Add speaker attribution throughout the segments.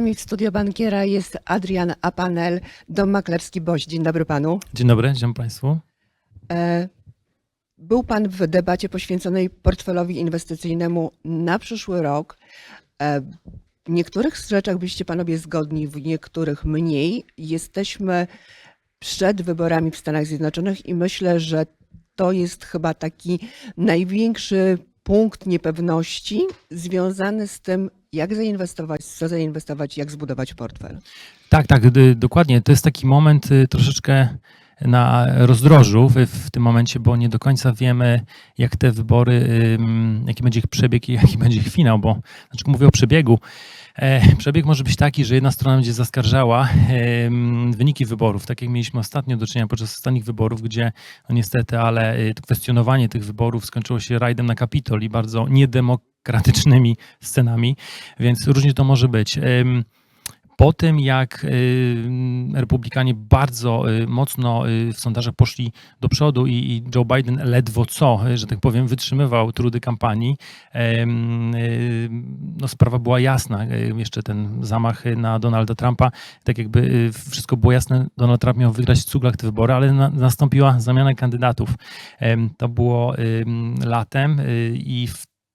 Speaker 1: nami w studio bankiera jest Adrian Apanel, dom maklerski Boś. Dzień dobry panu.
Speaker 2: Dzień dobry, dzień Państwu.
Speaker 1: E, Był pan w debacie poświęconej portfelowi inwestycyjnemu na przyszły rok. E, W niektórych rzeczach byście panowie zgodni, w niektórych mniej. Jesteśmy przed wyborami w Stanach Zjednoczonych i myślę, że to jest chyba taki największy punkt niepewności związany z tym, jak zainwestować, co zainwestować, jak zbudować portfel.
Speaker 2: Tak, tak, dokładnie. To jest taki moment y, troszeczkę na rozdrożu w, w tym momencie, bo nie do końca wiemy, jak te wybory, jaki będzie ich przebieg i jaki będzie ich finał, bo znaczy mówię o przebiegu. E, Przebieg może być taki, że jedna strona będzie zaskarżała wyniki wyborów, tak jak mieliśmy ostatnio do czynienia podczas ostatnich wyborów, gdzie no niestety, ale y, kwestionowanie tych wyborów skończyło się rajdem na Kapitol i bardzo niedemokratycznymi scenami, więc różnie to może być. Po tym, jak y, Republikanie bardzo y, mocno y, w sondażach poszli do przodu i, Joe Biden ledwo co, że tak powiem, wytrzymywał trudy kampanii, no sprawa była jasna. Jeszcze ten zamach na Donalda Trumpa, tak jakby wszystko było jasne, Donald Trump miał wygrać w cuglach te wybory, ale na, nastąpiła zamiana kandydatów. To było latem i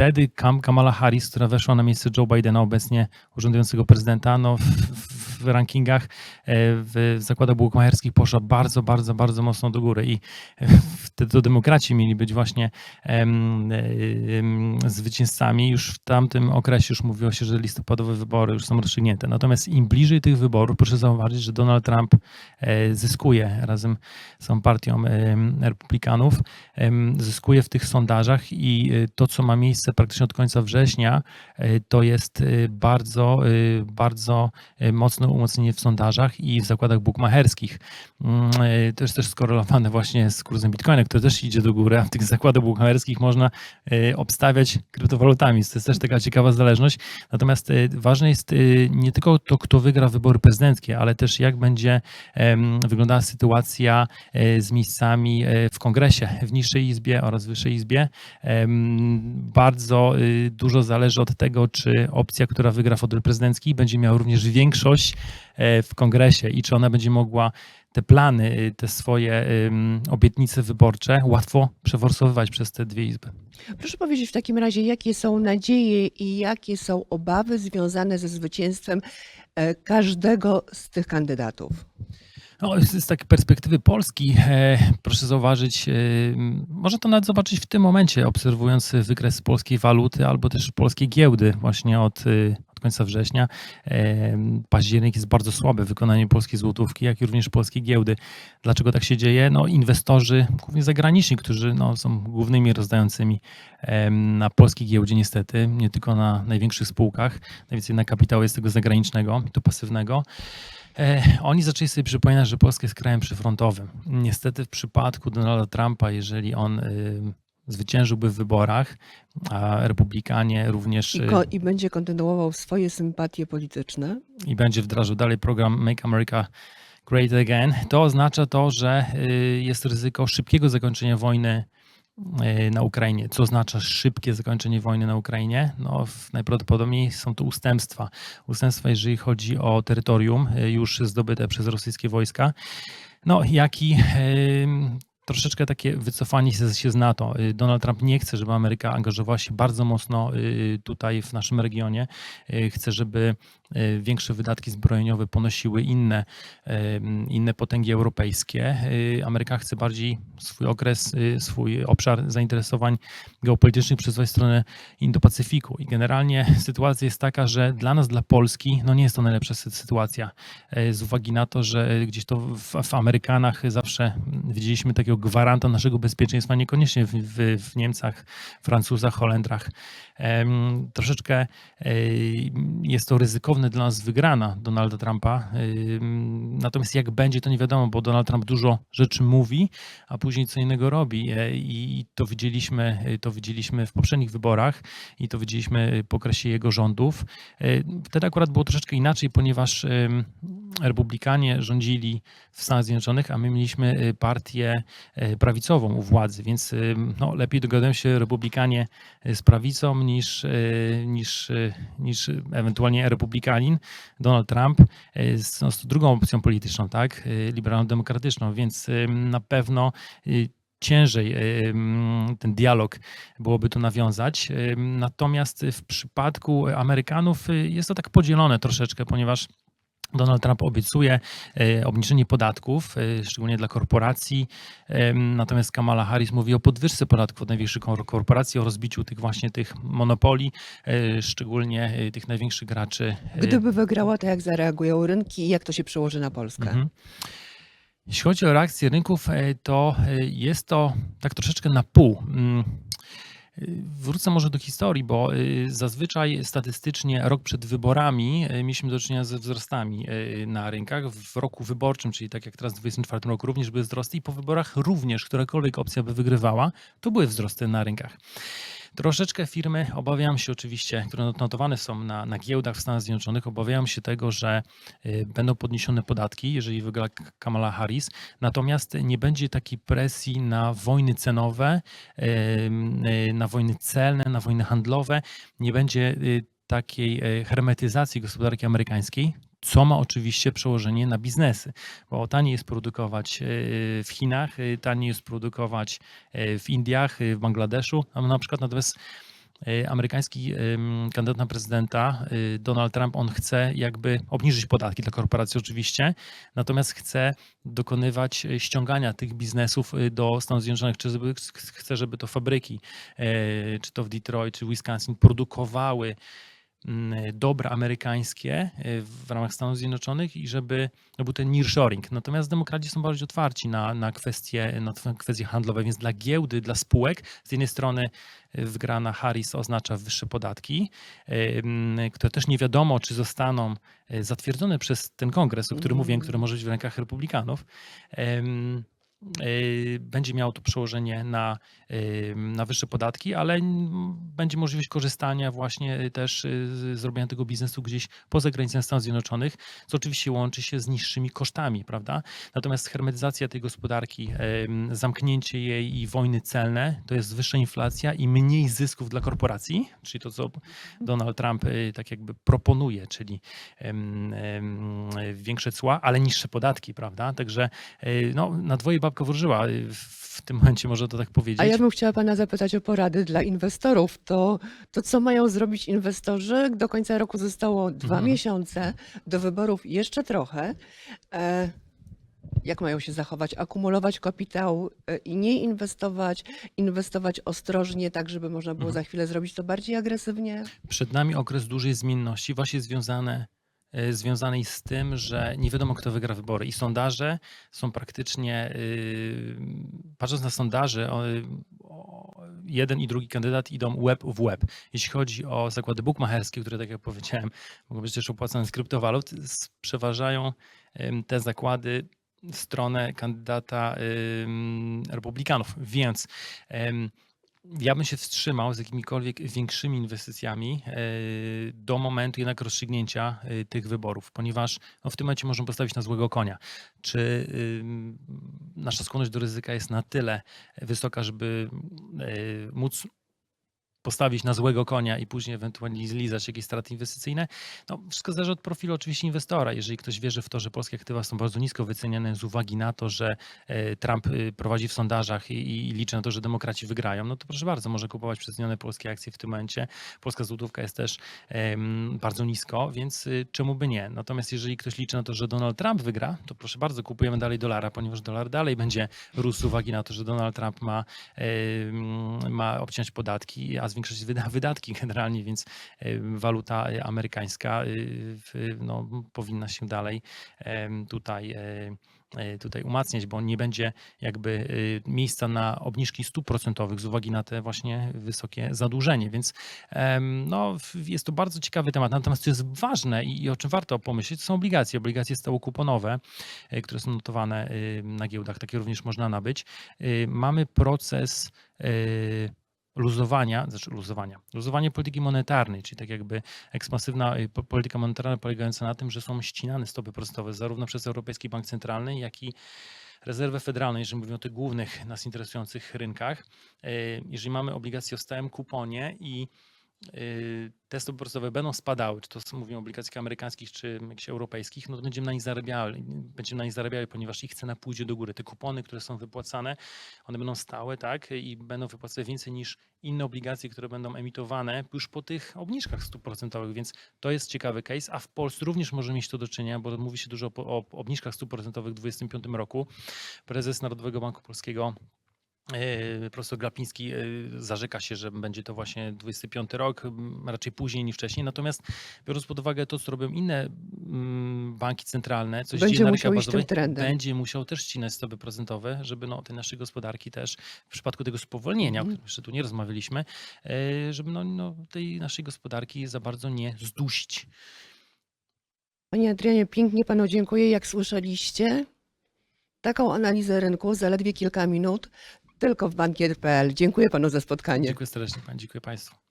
Speaker 2: wtedy Kam- Kamala Harris, która weszła na miejsce Joe Bidena, obecnie urzędującego prezydenta, no w, w rankingach e, w zakładach bukmacherskich poszła bardzo, bardzo, bardzo mocno do góry i e, wtedy to demokraci mieli być właśnie em, em, zwycięzcami. Już w tamtym okresie już mówiło się, że listopadowe wybory już są rozstrzygnięte. Natomiast im bliżej tych wyborów, proszę zauważyć, że Donald Trump zyskuje razem z tą partią republikanów, zyskuje w tych sondażach i to, co ma miejsce praktycznie od końca września, to jest bardzo, bardzo mocne umocnienie w sondażach i w zakładach bukmacherskich. Mm, e, To jest też skorelowane właśnie z kursem Bitcoina, który też idzie do góry, a w tych zakładach bukmacherskich można e, obstawiać kryptowalutami. To jest też taka ciekawa zależność. Natomiast e, ważne jest nie tylko to, kto wygra wybory prezydenckie, ale też jak będzie wyglądała sytuacja z miejscami w kongresie, w niższej izbie oraz wyższej izbie. Bardzo y, dużo zależy od tego, czy opcja, która wygra fotel prezydencki, będzie miała również większość w kongresie i czy ona będzie mogła te plany, y, te swoje obietnice wyborcze łatwo przeforsowywać przez te dwie izby.
Speaker 1: Proszę powiedzieć w takim razie, jakie są nadzieje i jakie są obawy związane ze zwycięstwem e, każdego z tych kandydatów?
Speaker 2: No, z takiej perspektywy Polski, e, proszę zauważyć, e, m, można to nawet zobaczyć w tym momencie, obserwując wykres polskiej waluty albo też polskiej giełdy właśnie od, e, od końca września. E, październik jest bardzo słabe w wykonaniu polskiej złotówki, jak i również polskiej giełdy. Dlaczego tak się dzieje? No, inwestorzy, głównie zagraniczni, którzy no, są głównymi rozdającymi em, na polskiej giełdzie niestety, nie tylko na największych spółkach, najwięcej na kapitału jest tego zagranicznego, to pasywnego. E, Oni zaczęli sobie przypominać, że Polska jest krajem przyfrontowym. Niestety w przypadku Donalda Trumpa, jeżeli on y, zwyciężyłby w wyborach, a republikanie również
Speaker 1: I,
Speaker 2: y,
Speaker 1: ko- I będzie kontynuował swoje sympatie polityczne.
Speaker 2: i będzie wdrażał dalej program Make America Great Again, to oznacza to, że y, jest ryzyko szybkiego zakończenia wojny na Ukrainie. Co oznacza szybkie zakończenie wojny na Ukrainie? No, najprawdopodobniej są to ustępstwa. Ustępstwa, jeżeli chodzi o terytorium y, już zdobyte przez rosyjskie wojska, no, jak i troszeczkę takie wycofanie się z NATO. Y, Donald Trump nie chce, żeby Ameryka angażowała się bardzo mocno tutaj w naszym regionie. Chce, żeby większe wydatki zbrojeniowe ponosiły inne, em, inne potęgi europejskie. Y, Ameryka chce bardziej swój okres, swój obszar zainteresowań geopolitycznych przesuwać w stronę Indo-Pacyfiku. I generalnie sytuacja jest taka, że dla nas, dla Polski, no nie jest to najlepsza sy- sytuacja e, z uwagi na to, że gdzieś to w, w Amerykanach zawsze widzieliśmy takiego gwaranta naszego bezpieczeństwa, niekoniecznie w, w, w Niemcach, Francuzach, Holendrach. Troszeczkę e, jest to ryzykowne dla nas wygrana Donalda Trumpa. Natomiast jak będzie, to nie wiadomo, bo Donald Trump dużo rzeczy mówi, a później co innego robi. E, I to widzieliśmy, to widzieliśmy w poprzednich wyborach i to widzieliśmy po okresie jego rządów. E, Wtedy akurat było troszeczkę inaczej, ponieważ republikanie rządzili w Stanach Zjednoczonych, a my mieliśmy y, partię e, prawicową u władzy, więc y, no, lepiej dogadują się republikanie z prawicą niż, niż, niż ewentualnie republikanin Donald Trump z, no, z drugą opcją polityczną, tak, liberalno-demokratyczną, więc y, na pewno y, ciężej y, mm, ten dialog byłoby tu nawiązać. Y, Natomiast w przypadku Amerykanów y, jest to tak podzielone troszeczkę, ponieważ Donald Trump obiecuje e, obniżenie podatków, e, szczególnie dla korporacji, em, natomiast Kamala Harris mówi o podwyżce podatków od największych kor- korporacji, o rozbiciu tych właśnie tych monopoli, e, szczególnie e, tych największych graczy. e,
Speaker 1: Gdyby wygrała, to jak zareagują rynki i jak to się przełoży na Polskę?
Speaker 2: Mhm. Jeśli chodzi o reakcję rynków, e, to e, jest to tak troszeczkę na pół. E, Wrócę może do historii, bo e, zazwyczaj statystycznie rok przed wyborami e, mieliśmy do czynienia ze wzrostami na rynkach. W roku wyborczym, czyli tak jak teraz w 2024 roku, również były wzrosty i po wyborach również, którakolwiek opcja by wygrywała, to były wzrosty na rynkach. Troszeczkę firmy, obawiam się oczywiście, które notowane są na, na giełdach w Stanach Zjednoczonych, obawiają się tego, że y, będą podniesione podatki, jeżeli wygra Kamala Harris, natomiast nie będzie takiej presji na wojny cenowe, y, y, na wojny celne, na wojny handlowe, nie będzie takiej hermetyzacji gospodarki amerykańskiej, co ma oczywiście przełożenie na biznesy, bo taniej jest produkować y, w Chinach, y, taniej jest produkować y, w Indiach, w Bangladeszu, a na przykład natomiast amerykański kandydat na prezydenta Donald Trump, on chce jakby obniżyć podatki dla korporacji oczywiście, natomiast chce dokonywać ściągania tych biznesów do Stanów Zjednoczonych, czy żeby, chce, żeby to fabryki, czy to w Detroit, czy Wisconsin produkowały dobra amerykańskie y, w ramach Stanów Zjednoczonych i żeby no był ten nearshoring. Natomiast demokraci są bardziej otwarci na, na, kwestie, na kwestie handlowe, więc dla giełdy, dla spółek z jednej strony y, wygrana Harris oznacza wyższe podatki, mm, które też nie wiadomo, czy zostaną zatwierdzone przez ten kongres, o którym mówiłem, który może być w rękach republikanów. Y, Będzie miało to przełożenie na, y, na wyższe podatki, ale będzie możliwość korzystania właśnie y, też zrobienia tego biznesu gdzieś poza granicami Stanów Zjednoczonych, co oczywiście łączy się z niższymi kosztami, prawda? Natomiast hermetyzacja tej gospodarki, zamknięcie jej i wojny celne, to jest wyższa inflacja i mniej zysków dla korporacji, czyli to, co Donald Trump tak jakby proponuje, czyli większe cła, ale niższe podatki, prawda? Także no, na dwoje babka wróżyła y, w tym momencie, można to tak powiedzieć.
Speaker 1: A ja bym chciała pana zapytać o porady dla inwestorów. To, to co mają zrobić inwestorzy? Do końca roku zostało dwa
Speaker 2: Mhm.
Speaker 1: miesiące, do wyborów jeszcze trochę. E, jak mają się zachować? Akumulować kapitał e, i nie inwestować, inwestować ostrożnie, tak żeby można było
Speaker 2: Mhm.
Speaker 1: za chwilę zrobić to bardziej agresywnie?
Speaker 2: Przed nami okres dużej zmienności, właśnie związane, związanej z tym, że nie wiadomo, kto wygra wybory. I sondaże są praktycznie, yy, patrząc na sondaże, jeden i drugi kandydat idą łeb w łeb. Jeśli chodzi o zakłady bukmacherskie, które, tak jak powiedziałem, mogą być też opłacane z kryptowalut, przeważają te zakłady stronę kandydata republikanów. Więc ja bym się wstrzymał z jakimikolwiek większymi inwestycjami e, do momentu jednak rozstrzygnięcia e, tych wyborów, ponieważ no, w tym momencie możemy postawić na złego konia. Czy nasza skłonność do ryzyka jest na tyle wysoka, żeby e, móc postawić na złego konia i później ewentualnie zlizać jakieś straty inwestycyjne. No, wszystko zależy od profilu oczywiście inwestora. Jeżeli ktoś wierzy w to, że polskie aktywa są bardzo nisko wyceniane z uwagi na to, że e, Trump y, prowadzi w sondażach i, liczy na to, że demokraci wygrają, no to proszę bardzo, może kupować przecenione polskie akcje w tym momencie. Polska złotówka jest też bardzo nisko, więc y, czemu by nie? Natomiast jeżeli ktoś liczy na to, że Donald Trump wygra, to proszę bardzo, kupujemy dalej dolara, ponieważ dolar dalej będzie rósł z uwagi na to, że Donald Trump ma, ma obcinać podatki, a zwiększać wyda- wydatki generalnie, więc em, waluta e, amerykańska y, no, powinna się dalej tutaj e, e, tutaj umacniać, bo nie będzie jakby y, miejsca na obniżki stóp procentowych z uwagi na te właśnie wysokie zadłużenie, więc no, jest to bardzo ciekawy temat. Natomiast co jest ważne i, o czym warto pomyśleć, to są obligacje. Obligacje stałokuponowe, które są notowane y, na giełdach, takie również można nabyć. Mamy proces luzowania, znaczy luzowania, luzowanie polityki monetarnej, czyli tak jakby ekspansywna y, po- polityka monetarna polegająca na tym, że są ścinane stopy procentowe zarówno przez Europejski Bank Centralny, jak i rezerwę federalną, jeżeli mówimy o tych głównych nas interesujących rynkach, e, jeżeli mamy obligacje o stałym kuponie i y, te stopy procentowe będą spadały, czy to mówimy o obligacjach amerykańskich, czy jakichś europejskich, no to będziemy na nich zarabiali, będziemy na nich zarabiali, ponieważ ich cena pójdzie do góry. Te kupony, które są wypłacane, one będą stałe, tak, i będą wypłacane więcej niż inne obligacje, które będą emitowane już po tych obniżkach stóp procentowych, więc to jest ciekawy case, a w Polsce również może mieć to do czynienia, bo mówi się dużo o, obniżkach stóp procentowych w 2025 roku. Prezes Narodowego Banku Polskiego Profesor Glapiński e, zarzeka się, że będzie to właśnie 25 rok, raczej później niż wcześniej. Natomiast biorąc pod uwagę to, co robią inne mm, banki centralne, co się
Speaker 1: Będzie
Speaker 2: na
Speaker 1: musiał trendem.
Speaker 2: będzie musiał też ścinać stopy procentowe, żeby no, tej naszej gospodarki też w przypadku tego spowolnienia,
Speaker 1: Mhm.
Speaker 2: o którym jeszcze tu nie rozmawialiśmy, e, żeby no, no, tej naszej gospodarki za bardzo nie zdusić.
Speaker 1: Panie Adrianie, pięknie panu dziękuję. Jak słyszeliście, taką analizę rynku zaledwie kilka minut tylko w bankier.pl. Dziękuję panu za spotkanie.
Speaker 2: Dziękuję serdecznie dziękuję Państwu.